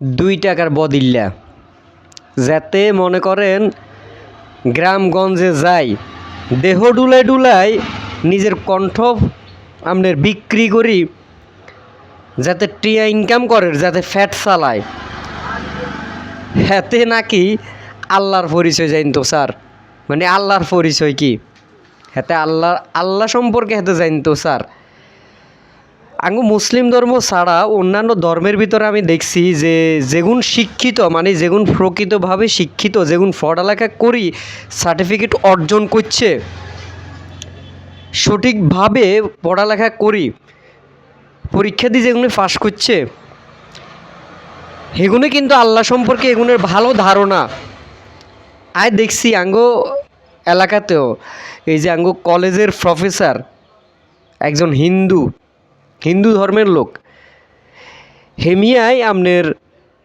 দুই টাকার বদিল্লা। যাতে মনে করেন গ্রামগঞ্জে যাই, দেহ ডুলাই ডুলাই নিজের কণ্ঠ আপনার বিক্রি করি, যাতে টিয়া ইনকাম করে, যাতে ফ্যাট চালায়। হাতে নাকি আল্লাহর পরিচয় জানতো স্যার। মানে আল্লাহর পরিচয় কি? হাতে আল্লাহ আল্লাহ সম্পর্কে হাতে জানতো স্যার। আঙ্গু মুসলিম ধর্ম ছাড়া অন্যান্য ধর্মের ভিতরে আমি দেখছি যে যেগুন শিক্ষিত মানে যেগুন প্রকৃতভাবে শিক্ষিত, যেগুন পড়ালেখা করি সার্টিফিকেট অর্জন করছে, সঠিকভাবে পড়ালেখা করি, পরীক্ষা দিয়ে যেগুলো পাশ করছে এগুলো কিন্তু আল্লাহ সম্পর্কে এগুলোর ভালো ধারণা। আয় দেখছি আঙ্গো এলাকাতেও, এই যে আঙ্গো কলেজের প্রফেসর একজন হিন্দু হিন্দু ধর্মের লোক। হেমিয়ায় আমনের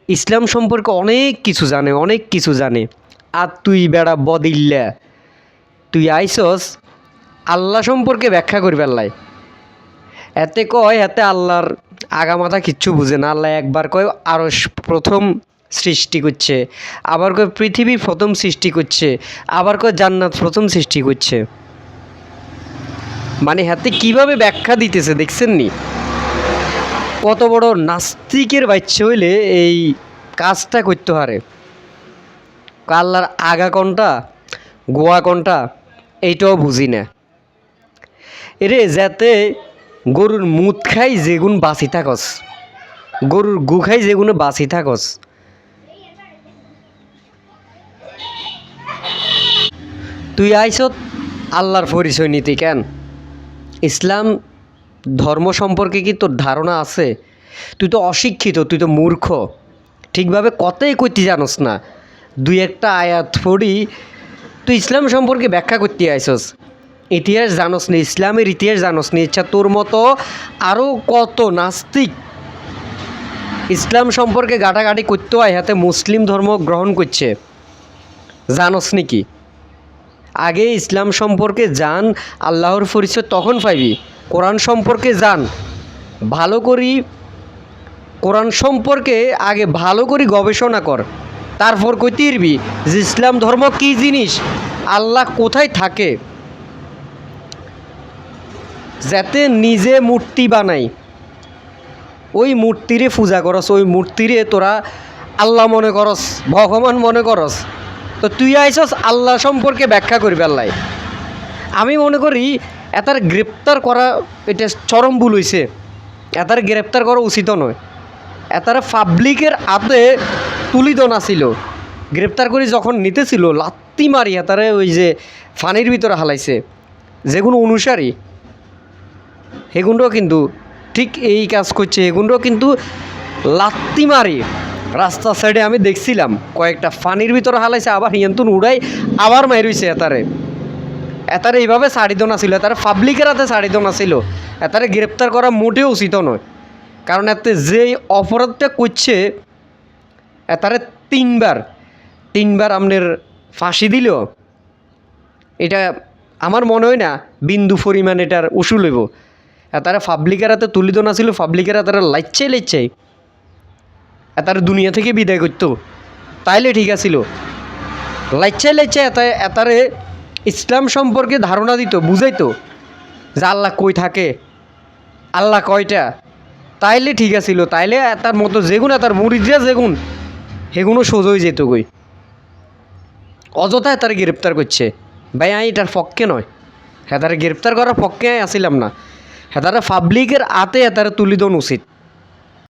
ইসলাম সম্পর্কে অনেক কিছু জানে, অনেক কিছু জানে। আর তুই বেড়া বদিল্লা, তুই আইসস আল্লাহ সম্পর্কে ব্যাখ্যা করি পেলাই এতে কয়, এতে আল্লাহর আগামাথা কিচ্ছু বুঝে না। আল্লাহ একবার কয় আরও প্রথম সৃষ্টি করছে, আবার কয় পৃথিবী প্রথম সৃষ্টি করছে, আবার কয় জান্নাত প্রথম সৃষ্টি করছে। মানে হাতে কীভাবে ব্যাখ্যা দিতেছে দেখছেন নি কত বড় নাস্তিকের বাচ্চা হইলে এই কাজটা করতে পারে? আল্লাহর আগা কোনটা, গোয়া কোনটা, এইটাও বুঝি না। এরে যাতে গরুর মুত খাই যেগুন বাঁচি থাকস, গরুর গু খাই যেগুনে বাঁচি থাকস। তুই আইসত আল্লাহর পরিচয় নিতি কেন? ইসলাম ধর্ম সম্পর্কে কি তোর ধারণা আছে? তুই তো অশিক্ষিত, তুই তো মূর্খ। ঠিকভাবে কথাই কইতে জানোস না। দুই একটা আয়াত পড়ি, তুই ইসলাম সম্পর্কে ব্যাখ্যা করতে আইসস। ইতিহাস জানোস নি, ইসলামের ইতিহাস জানোস নি। ইচ্ছা তোর মতো আরও কত নাস্তিক ইসলাম সম্পর্কে গাটাগাটি করতে হয় হাতে মুসলিম ধর্ম গ্রহণ করছে। জানোস নি কি? আগে ইসলাম সম্পর্কে জান, আল্লাহর পরিচয় তখন পাইবি। কোরআন সম্পর্কে জান ভালো করি, কোরআন সম্পর্কে আগে ভালো করে গবেষণা কর। তারপর কই তিরবি, যে ইসলাম ধর্ম কী জিনিস, আল্লাহ কোথায় থাকে। যাতে নিজে মূর্তি বানাই। ওই মূর্তিরে পূজা করস, ওই মূর্তিরে তোরা আল্লাহ মনে করস, ভগবান মনে করস। তো তুই আইসস আল্লাহ সম্পর্কে ব্যাখ্যা করবি আল্লাহ। আমি মনে করি এটার গ্রেপ্তার করা, এটা চরম ভুল হইছে। এটার গ্রেপ্তার করা উচিত নয়। এটার পাবলিকের হাতে তুলিত নাছিল। গ্রেপ্তার করে যখন নিতেছিল, লাত্তি মারি এটারে ওই যে ফানির ভিতরে হালাইছে। যেগুলো অনুসারী। সেগুনটাও কিন্তু ঠিক এই কাজ করছে। এগুনটাও কিন্তু লাত্তি মারি। রাস্তার সাইডে আমি দেখছিলাম, কয়েকটা ফানির ভিতরে হালাইছে, আবার হিয়ন্তুন উড়াই আবার মাইরইছে এতারে। এতারে এইভাবে ছাড়ি দোনা ছিল, এতারে পাবলিকের হাতে ছাড়ি দোনা ছিল, এতারে গ্রেপ্তার করা মোটেও উচিত নয়। কারণ এতে যেই অপরাধটা করছে, এতারে তিনবার তিনবার আপনার ফাঁসি দিল। এটা আমার মনে হয় না বিন্দু পরিমাণ এটার উসুল হইব। তারা পাবলিকের হাতে তুলি দোনা ছিল পাবলিকের তারা লাইচ্ছে লাইচ্ছে তারা দুনিয়া থেকে বিদায় করতো। তাইলে ঠিক আছিল। লাইচ্ছে লাইচ্ছে এত এতারে ইসলাম সম্পর্কে ধারণা দিত, বুঝাইতো যে আল্লাহ কই থাকে, আল্লাহ কয়টা। তাইলে ঠিক আছিল, তাইলে তার মতো যেগুন তার মুরিদরা যেগুন, সেগুনও সোজই যেত গই অযথা তার গ্রেপ্তার করছে। ভাই, আমি এটার পক্ষে নয়। হ্যাঁ তারা গ্রেপ্তার করার পক্ষে আসিলাম না। হ্যাঁ তারা পাবলিকের আতে তারা তুলি দন উচিত।